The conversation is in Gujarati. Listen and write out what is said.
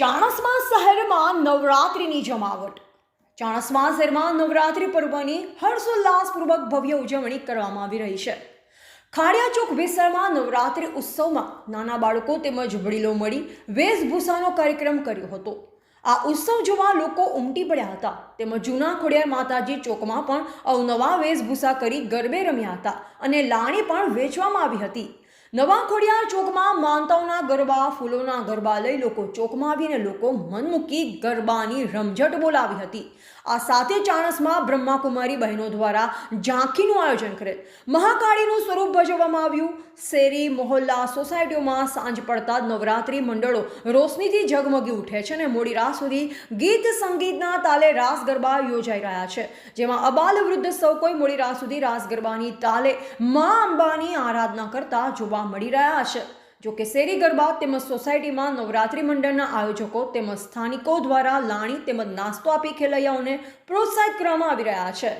ચાણસ્મા શહેરમાં નવરાત્રિની જમાવટ. ચાણસ્મા શહેરમાં નવરાત્રિ પર્વની હર્ષોલ્લાસપૂર્વક ભવ્ય ઉજવણી કરવામાં આવી રહી છે. ખાડિયા ચોક વિસ્તારમાં નવરાત્રિ ઉત્સવમાં નાના બાળકો તેમજ વડીલો મળી વેશભૂષાનો કાર્યક્રમ કર્યો હતો. આ ઉત્સવ જોવા લોકો ઉમટી પડ્યા હતા. તેમજ જૂના ખોડિયાર માતાજી ચોકમાં પણ અવનવા વેશભૂષા કરી ગરબે રમ્યા હતા અને લાણી પણ વેચવામાં આવી હતી. નવા ખોડિયાર ચોકમાં માનતાઓના ગરબા, ફૂલોના ગરબા લઈ લોકો ચોકમાં આવીને લોકો મન મૂકી ગરબાની રમઝટ બોલાવી હતી. આ સાથે ચાણસમાં બ્રહ્માકુમારી બહેનો દ્વારા ઝાંખીનું આયોજન કરેલ. મહાકાળીનું સ્વરૂપ ભજવવામાં આવ્યું. શેરી, મોહલ્લા, સોસાયટીઓમાં સાંજ પડતા નવરાત્રિ મંડળો રોશનીથી ઝગમગી ઉઠે છે અને મોડી રાત સુધી ગીત સંગીતના તાલે રાસ ગરબા યોજાઈ રહ્યા છે. જેમાં અબાલ વૃદ્ધ સૌ કોઈ મોડી રાત સુધી રાસ ગરબાની તાલે મા અંબાની આરાધના કરતા જોવા મળી રહ્યા છે. જોકે શેરી ગરબા તેમજ સોસાયટીમાં નવરાત્રિ મંડળના આયોજકો તેમજ સ્થાનિકો દ્વારા લાણી તેમજ નાસ્તો આપી ખેલૈયાઓને પ્રોત્સાહિત કરવામાં આવી રહ્યા છે.